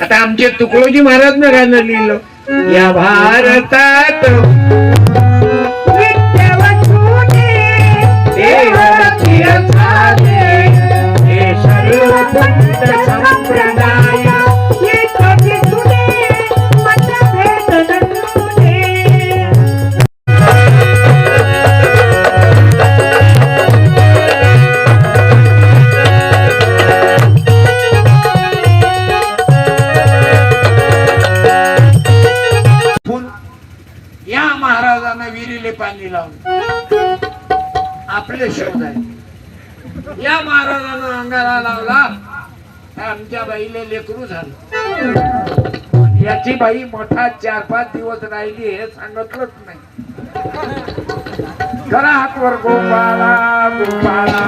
आता आमचे तुकडोजी महाराज न गाणं लिहिलं या भारतात हे सर्व आपले शब्द आहे या महाराजानं अंगाला लावला. आमच्या बाईले लेकरू झालं. याची बाई मोठा चार पाच दिवस राहिली हे सांगितलंच नाही. खरा हातवर गोपाळा गोपाळा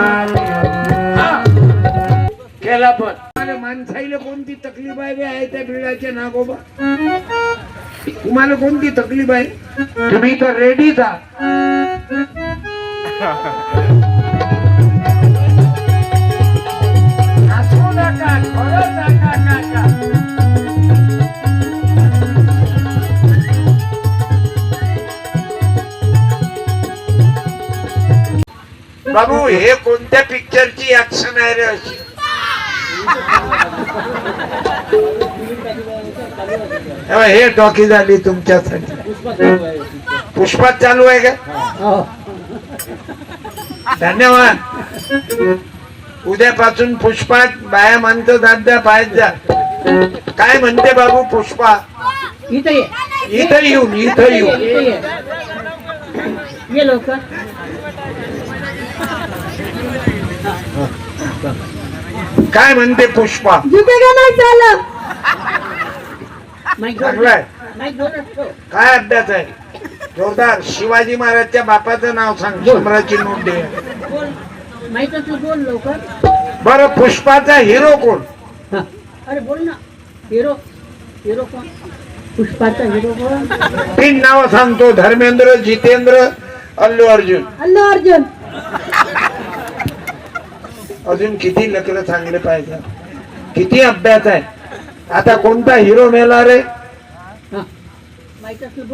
केला पण. अरे माणसाईला कोणती तकलीफ आहे आहे त्या बिळाचे नागोबा? तुम्हाला कोणती तकलीफ आहे? तुम्ही तर रेडीच आहात बाबू हे कोणत्या पिक्चरची ऍक्शन आहे रे अशी? हे टॉकी झाली तुमच्यासाठी. पुष्पात चालू आहे का? हो. धन्यवाद. उद्यापासून पुष्पात बाया माणसं दाद्या पायत जा. काय म्हणते बाबू पुष्पा? इथं ये. इथं येऊन इथं येऊन. ये. काय म्हणते पुष्पा? चालत? चांगलाय. काय अभ्यास आहे? जोरदार. शिवाजी महाराजच्या बापाचं नाव सांग सम्राची नोट दे. बोल. माईकाचं बोल लवकर. बरं पुष्पाचा हिरो कोण. अरे बोल ना. हिरो. हिरो कोण? पुष्पाचा हिरो कोण? तीन नाव सांगतो. धर्मेंद्र जितेंद्र अल्लू अर्जुन. अल्लू अर्जुन. अजून किती लग्न चांगले पाहिजे? किती अभ्यास आहे? आता कोणता हिरो मेला रे माईकाचं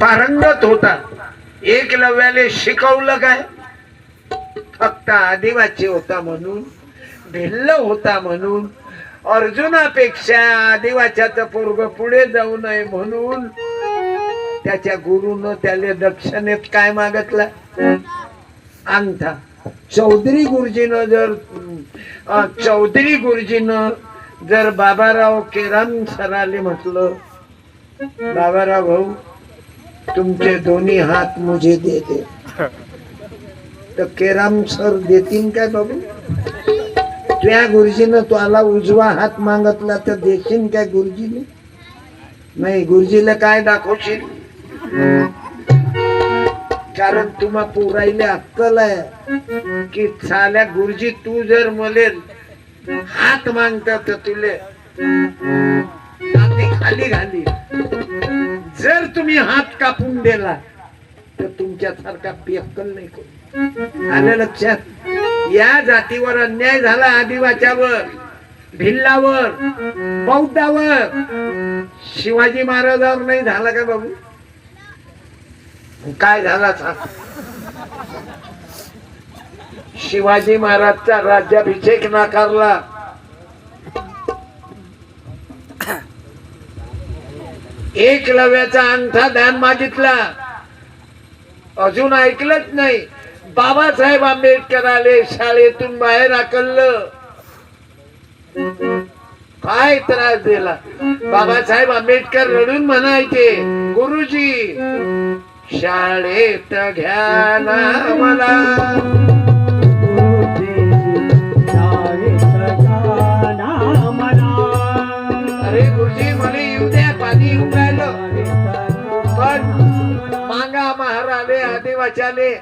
पारंगत होता. एकलव्याले शिकवलं काय? फक्त आदिवासी होता म्हणून भिल्ल होता म्हणून अर्जुनापेक्षा आदिवाच्याचं पोरग पुढे जाऊ नये म्हणून त्याच्या गुरुनं त्याला दक्षिणेत काय मागितलं? अंगठा. चौधरी गुरुजीनं जर चौधरी गुरुजीनं जर बाबाराव केराम सराले म्हटलं बाबाराव भाऊ तुमचे दोन्ही हात मुझे दे दे. तर केराम सर देतील काय बाबू? त्या गुरुजीनं तुला उजवा हात मागतला तर देशील काय गुरुजीने नाही गुरुजीला काय दाखवशील? कारण तुम्हा पोरायले अक्कल आहे की साल्या गुरुजी तू जर मले हात मागता तर तुले खाली घाली जर तुम्ही हात कापून दिला तर तुमच्यासारखा पियक्कल नाही करू आलं लक्षात? या जातीवर अन्याय झाला आदिवाच्यावर भिल्लावर बौद्धावर. शिवाजी महाराजावर नाही झाला का बाबू? काय झाला सांग शिवाजी महाराजचा राज्याभिषेक नाकारला. एकलव्याचा अंगठा ध्यान मागितला. अजून ऐकलंच नाही. बाबासाहेब आंबेडकर आले शाळेतून बाहेर आकललं. काय त्रास दिला? बाबासाहेब आंबेडकर रडून म्हणायचे गुरुजी शाळेत घ्या ना मला. अरे गुरुजी मला येऊ द्या पाणी येऊन राहिलं. पण मांगा महाराले आदिवाच्याले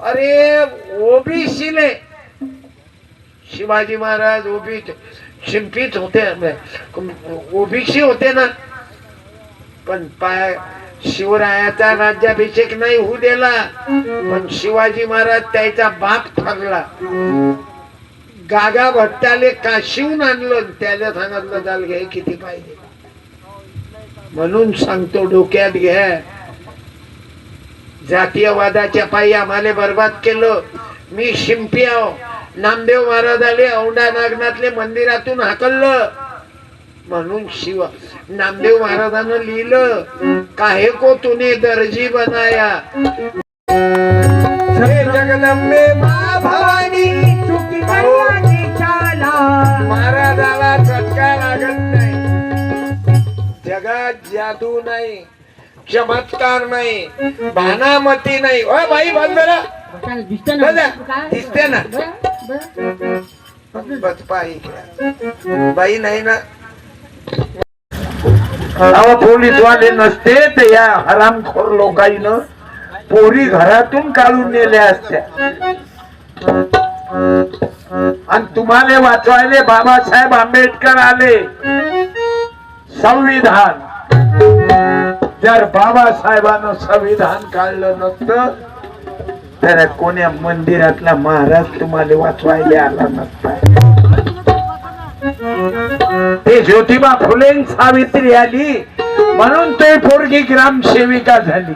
अरे ओबीसीले शिवाजी महाराज ओबी शिंपीत होते. ओबीसी होते ना. पण पाय शिवरायाचा राज्याभिषेक नाही होऊ दिला पण शिवाजी महाराज त्याचा बाप ठरला. गागा भट्टाले काशिवून आणलं? त्याला सांगितलं चाल घे किती पाहिजे? म्हणून सांगतो डोक्यात घ्या. जातीयवादाच्या पायी आम्हाला बर्बाद केलं. मी शिंपी आहो नामदेव महाराजाले औंढा नागनाथले मंदिरातून हाकललं. म्हणून शिव नामदेव महाराजानं लिहिलं काहे को तुने दर्जी बनाया? जगदंबे मा भवानी चुकी महाराजाला चटका लागत नाही. जगात जादू नाही चमत्कार नाही भानामती नाही. ओ बाई बंद. दिसत ना? बस. बाई नाही ना अहो पोलीसवाले नसते तर या हरामखोर लोकाईनं पोरी घरातून काढून नेल्या असत्या. आणि तुम्हाला वाचवायले बाबासाहेब आंबेडकर आले. संविधान. जर बाबासाहेबानं संविधान काढलं नसतं तर कोण्या मंदिरातला महाराज तुम्हाला वाचवायला आला नसता. ते ज्योतिबा फुलेन सावित्री आली. म्हणून ते पोरगी ग्रामसेविका झाली.